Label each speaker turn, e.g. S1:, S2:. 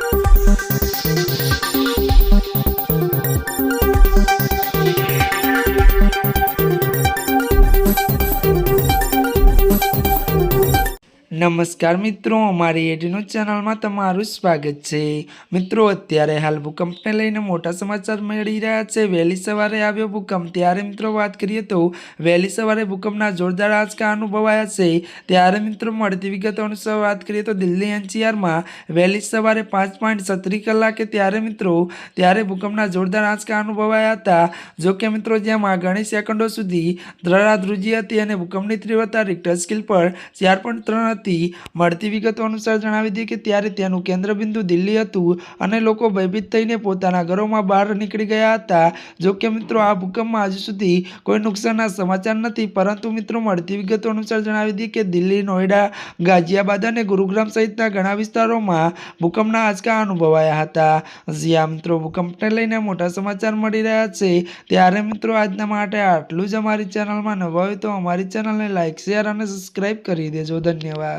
S1: thank you નમસ્કાર મિત્રો, અમારી એડીનું ચેનલમાં તમારું સ્વાગત છે. મિત્રો, અત્યારે હાલ ભૂકંપને લઈને મોટા સમાચાર મળી રહ્યા છે. વહેલી સવારે આવ્યો ભૂકંપ. ત્યારે મિત્રો વાત કરીએ તો વહેલી સવારે ભૂકંપના જોરદાર આંચકા અનુભવાયા છે. ત્યારે મિત્રો મળતી વિગતો અનુસાર વાત કરીએ તો દિલ્હી એનસીઆરમાં વહેલી સવારે પાંચ પોઈન્ટ સત્રી કલાકે ત્યારે મિત્રો, ત્યારે ભૂકંપના જોરદાર આંચકા અનુભવાયા હતા. જો કે મિત્રો, જેમાં ઘણી સેકન્ડો સુધી ધ્રરાધ્રુજી ધ્રુજી હતી અને ભૂકંપની તીવ્રતા રિક્ટર સ્કેલ પર ચાર પોઈન્ટ ત્રણ હતી મળતી વિગતો અનુસાર જણાવી દઈએ કે ત્યારે તેનું કેન્દ્રબિંદુ દિલ્હી હતું અને લોકો ભયભીત થઈને પોતાના ઘરોમાં બહાર નીકળી ગયા હતા. જોકે મિત્રો, આ ભૂકંપમાં હજુ સુધી કોઈ નુકસાનના સમાચાર નથી, પરંતુ મિત્રો, મળતી વિગતો અનુસાર જણાવી દઈએ કે દિલ્હી, નોઈડા, ગાઝિયાબાદ અને ગુરુગ્રામ સહિતના ઘણા વિસ્તારોમાં ભૂકંપના આંચકા અનુભવાયા હતા. જ્યાં મિત્રો, ભૂકંપને લઈને મોટા સમાચાર મળી રહ્યા છે. ત્યારે મિત્રો, આજના માટે આટલું જ અમારી ચેનલમાં નવા હોય તો અમારી ચેનલને લાઇક શેર અને સબસ્ક્રાઈબ કરી દેજો. ધન્યવાદ.